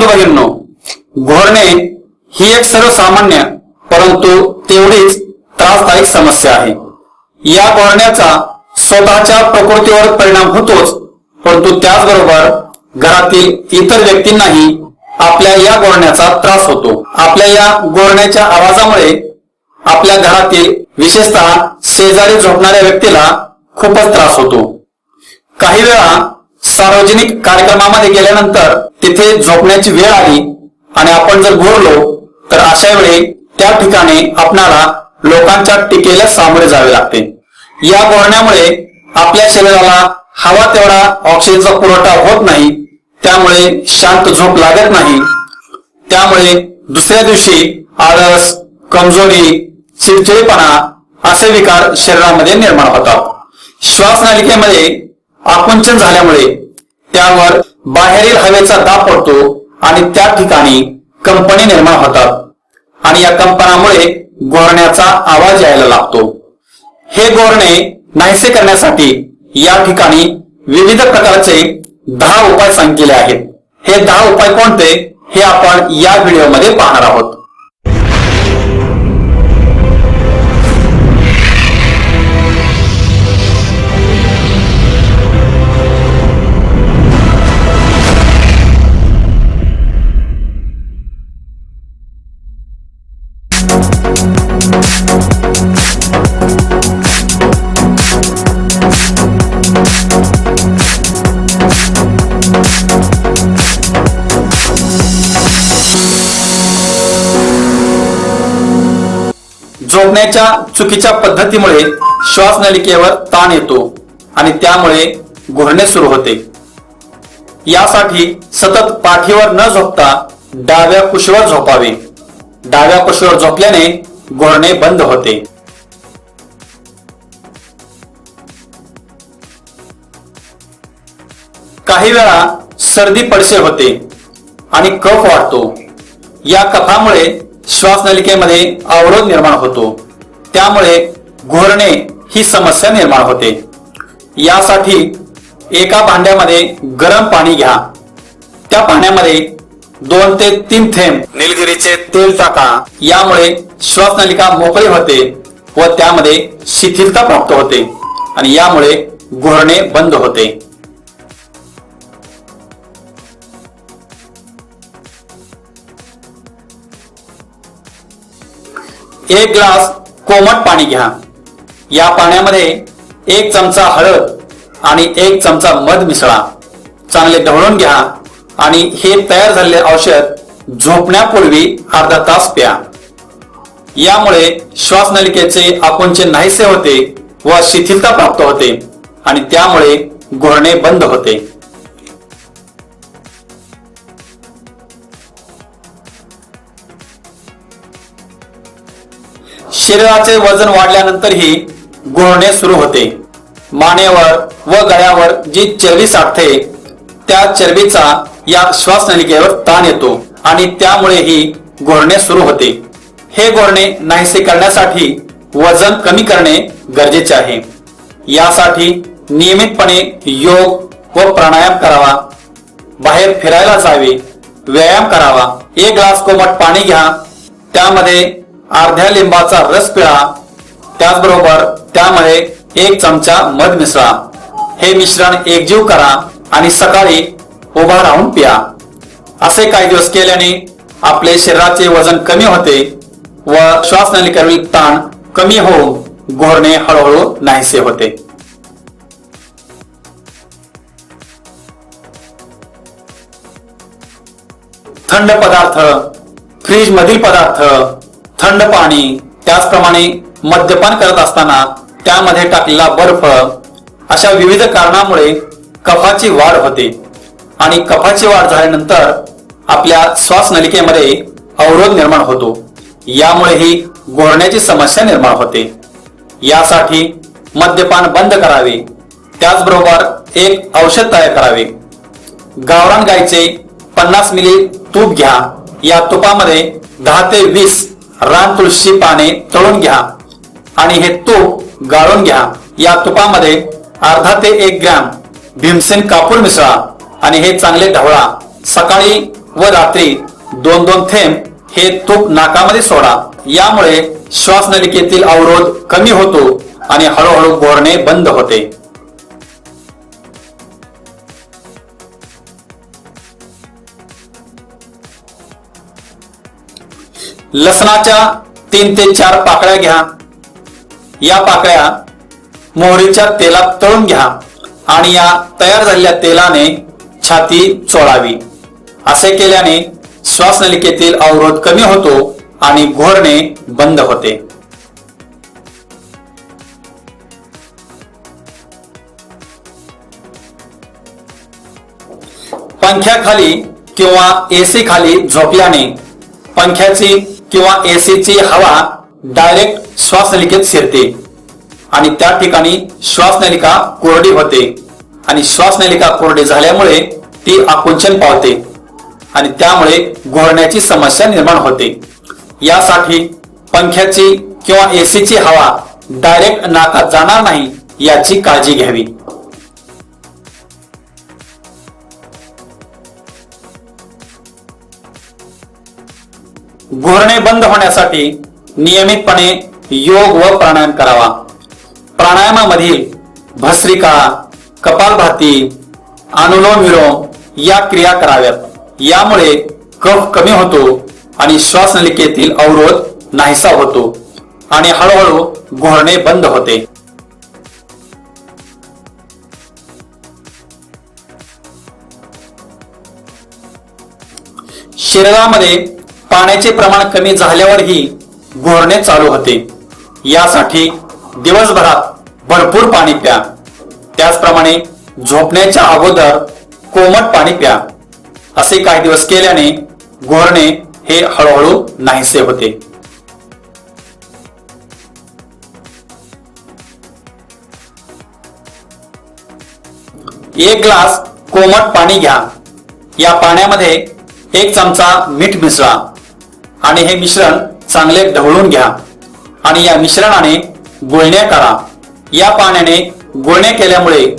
बंधू घोरणे ही एक सर्वसामान्य परंतु तेवढीच त्रासदायक समस्या आहे. या घोरण्याचा स्वतःच्या प्रकृतीवर परिणाम होतोच परंतु त्याचबरोबर घरातील इतर व्यक्तींनाही आपल्या या गोरण्याचा त्रास होतो. आपल्या या गोरण्याच्या आवाजामुळे आपल्या घरातील विशेषतः शेजारी झोपणाऱ्या व्यक्तीला खूपच त्रास होतो. काही वेळा सार्वजनिक कार्यक्रमामध्ये गेल्यानंतर तिथे झोपण्याची वेळ आली आणि आपण जर घोरलो तर अशा वेळी त्या ठिकाणी आपणाला लोकांच्या टीकेला सामोरे जावे लागते. या गोरण्यामुळे आपल्या शरीराला हवा तेवढा ऑक्सिजनचा पुरवठा होत नाही त्यामुळे शांत झोप लागत नाही. त्यामुळे दुसऱ्या दिवशी आळस कमजोरी चिडचिडेपणा असे विकार शरीरामध्ये निर्माण होतात. श्वासनलिकेमध्ये आकुंचन झाल्यामुळे त्यावर बाहेरील हवेचा दाब पडतो आणि त्या ठिकाणी कंपनी निर्माण होतात. आणि या कंपनामुळे गोरण्याचा आवाज यायला लागतो. हे गोरणे नाहीसे करण्यासाठी या ठिकाणी विविध प्रकारचे दहा उपाय सांगितले आहेत. हे दहा उपाय कोणते? हे आपण या व्हिडिओमध्ये पाहणार आहोत. झोपण्याच्या चुकीच्या पद्धतीमुळे श्वासनलिकेवर ताण येतो आणि त्यामुळे घुरणे सुरू होते. यासाठी सतत पाठीवर न झोपता डाव्या कुशीवर झोपावे. डाव्या कुशीवर झोपल्याने घोरणे बंद होते. काही वेळा सर्दी पडसे होते आणि कफ वाढतो. या कफामुळे श्वासनलिकेमध्ये अवरोध निर्माण होतो. त्यामुळे घोरणे ही समस्या निर्माण होते. यासाठी एका भांड्यामध्ये गरम पाणी घ्या. त्या पाण्यामध्ये दोन ते तीन थेंब निलगिरीचे तेल टाका. यामुळे श्वासनलिका मोकळी होते व त्यामध्ये शिथिलता प्राप्त होते आणि यामुळे घोरणे बंद होते. एक ग्लास कोमट पाणी घ्या. या पाण्यामध्ये एक चमचा हळद आणि एक चमचा मध मिसळा. चांगले ढवळून घ्या आणि हे तयार झालेले औषध झोपण्यापूर्वी अर्धा तास प्या. यामुळे श्वासनलिकेचे आकुंचे नाहीसे होते व शिथिलता प्राप्त होते आणि त्यामुळे घोरणे बंद होते. शरीराचे वजन वाढल्यानंतरही गुळणे सुरू होते. मानेवर व गळ्यावर जी चरबी साठते त्या चरबीचा या श्वासनलिकेवर ताण येतो आणि त्यामुळेही गोरणे सुरू होते. हे गोरणे नाहीसे करण्यासाठी वजन कमी करणे गरजेचे आहे. यासाठी नियमितपणे योग व प्राणायाम करावा बाहेर फिरायला जावे व्यायाम करावा एक ग्लास कोमट पाणी घ्या त्यामध्ये अर्ध्या लिंबाचा रस पिळा. त्याचबरोबर त्यामध्ये एक चमचा मध मिसळा. हे मिश्रण एकजीव करा आणि सकाळी उभा राहून पिया. असे काही दिवस केल्याने आपले शरीराचे वजन कमी होते व श्वासनलिकेवरील ताण कमी होऊन घोरणे हळूहळू नाहीसे होते. थंड पदार्थ फ्रीज मधील पदार्थ थंड पाणी त्याचप्रमाणे मद्यपान करत असताना त्यामध्ये टाकलेला बर्फ अशा विविध कारणामुळे कफाची वाढ होते. आणि कफाची वाढ झाल्यानंतर आपल्या श्वासनलिकेमध्ये अवरोध निर्माण होतो. यामुळेही गोरण्याची समस्या निर्माण होते. यासाठी मद्यपान बंद करावे. त्याचबरोबर एक औषध तयार करावे. गावरान गायचे पन्नास मिली तूप घ्या. या तुपामध्ये दहा ते वीस रान तुळशी पाने तळून घ्या आणि हे तूप गाळून घ्या. या तुपामध्ये अर्धा ते एक ग्रॅम भीमसेन कापूर मिसळा आणि हे चांगले ढवळा. सकाळी व रात्री दोन दोन थेंब हे तूप नाकामध्ये सोडा. यामुळे श्वासनलिकेतील अवरोध कमी होतो आणि हळूहळू बोरणे बंद होते. लसणाच्या तीन ते चार पाकळ्या घ्या. या पाकळ्या मोहरीच्या तेलात तळून घ्या आणि या तयार झालेल्या तेलाने छाती चोळावी. असे केल्याने श्वासनलिकेतील अवरोध कमी होतो आणि घोरणे बंद होते. पंख्याखाली किंवा एसी खाली झोपल्याने पंख्याची किंवा एसीची हवा डायरेक्ट श्वासनलिकेत शिरते आणि त्या ठिकाणी श्वासनलिका कोरडी होते. आणि श्वासनलिका कोरडी झाल्यामुळे ती आकुंचन पावते आणि त्यामुळे घोरण्याची समस्या निर्माण होते. यासाठी पंख्याची किंवा एसीची हवा डायरेक्ट नाकात जाणार नाही याची काळजी घ्यावी. घोरणे बंद होण्यासाठी नियमितपणे योग व प्राणायाम करावा. प्राणायामामधील भस्त्रिका कपालभाती अनुलोम विलोम या क्रिया कराव्यात. यामुळे कफ कमी होतो आणि श्वासनलिकेतील अवरोध नाहीसा होतो आणि हळूहळू घोरणे बंद होते. शरीरामध्ये पाण्याचे प्रमाण कमी झाल्यावरही घोरणे चालू होते. यासाठी दिवसभरात भरपूर पाणी प्या. त्याचप्रमाणे झोपण्याच्या अगोदर कोमट पाणी प्या. असे काही दिवस केल्याने घोरणे हे हळूहळू नाहीसे होते. एक ग्लास कोमट पाणी घ्या. या पाण्यामध्ये एक चमचा मीठ मिसळा. आणि हे मिश्रण चांगले ढवळून घ्या. आणि या मिश्रणाने गुळण्या करा. या पाण्याने गुळण्या केल्यामुळे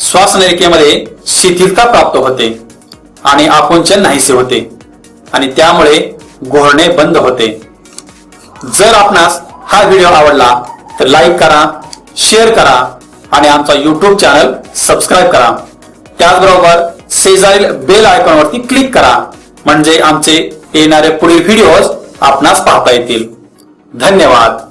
श्वासनलिकेमध्ये शिथिलता प्राप्त होते आणि आकुंचन नाहीसे होते आणि त्यामुळे घोरणे बंद होते. जर आपणास हा व्हिडिओ आवडला तर लाईक करा शेअर करा आणि आमचा युट्यूब चॅनल सबस्क्राईब करा. त्याचबरोबर शेजारील बेल आयकॉनवरती क्लिक करा. म्हणजे आमचे येणारे पुढील व्हिडिओज आपणास पाहता येतील. धन्यवाद.